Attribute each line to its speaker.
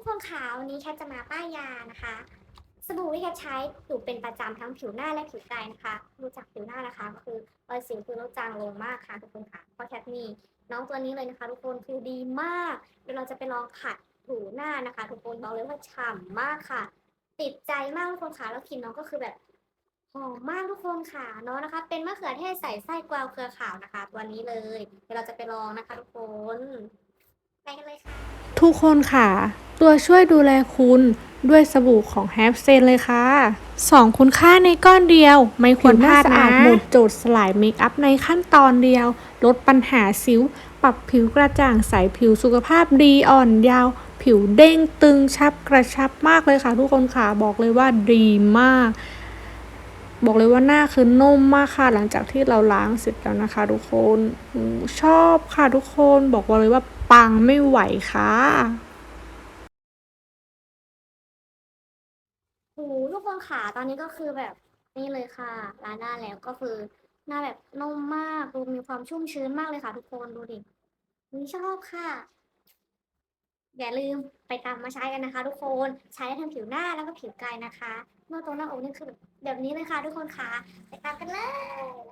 Speaker 1: กคนขาวันนี้แคทจะมาป้ายยานะคะ สบู่ที่แคทใช้อยู่เป็นประจำทั้งผิวหน้าและผิวกายนะคะ รู้จักผิวหน้านะคะ ก็คือรอยสิวคือลดจางลงมากค่ะทุกคนค่ะเพราะแคทมีน้องตัวนี้เลยนะคะ ทุกคนคือดีมากเดี๋ยวเราจะไปลองขัดถูหน้านะคะ ทุกคนบอกเลยว่าฉ่ำมากค่ะ ติดใจมากทุกคนค่ะแล้วกลิ่นน้องก็คือแบบหอมมากทุกคนค่ะเนาะนะคะ เป็นมะเขือเทศใส่ไส้กวาวเครือขาวนะคะ ตัวนี้เลยเดี๋ยวเราจะไปลองนะคะ ทุกคนไปกันเลยค่ะ
Speaker 2: ทุกคนค่ะ ตัวช่วยดูแลคุณด้วยสบู่ของ h a v เซนเลยค่ะ 2 คุณค่าในก้อนเดียว ไม่ควรพลาด
Speaker 3: ผิวหน้าสะอา
Speaker 2: นะ
Speaker 3: ด
Speaker 2: หมดโจทย์สลายเมคอัพในขั้นตอนเดียว ลดปัญหาสิว ปรับผิวกระจ่างใสผิวสุขภาพดีอ่อนยาว ผิวเด้งตึงชับกระชับมากเลยค่ะทุกคนค่ะ บอกเลยว่าดีมาก บอกเลยว่าหน้าคือนุ่มมากค่ะ หลังจากที่เราล้างเสร็จแล้วนะคะ ทุกคนอืมชอบค่ะทุกคนบอกเลยว่าปังไม่ไหวค่ะ
Speaker 1: หทุกคนขาตอนนี้ก็คือแบบนี่เลยค่ะล้างหน้าแล้วก็คือหน้าแบบนุ่มมากดูมีความชุ่มชื้นมากเลยค่ะทุกคนดูดินี่ชอบค่ะ อย่าลืมไปตามมาใช้กันนะคะ ทุกคนใช้ได้ทั้งผิวหน้าแล้วก็ผิวกายนะคะเมื่อตรงหน้าอกนี่คือแบบแบบนี้เลยค่ะ ทุกคนค่ะไปตามกันเลย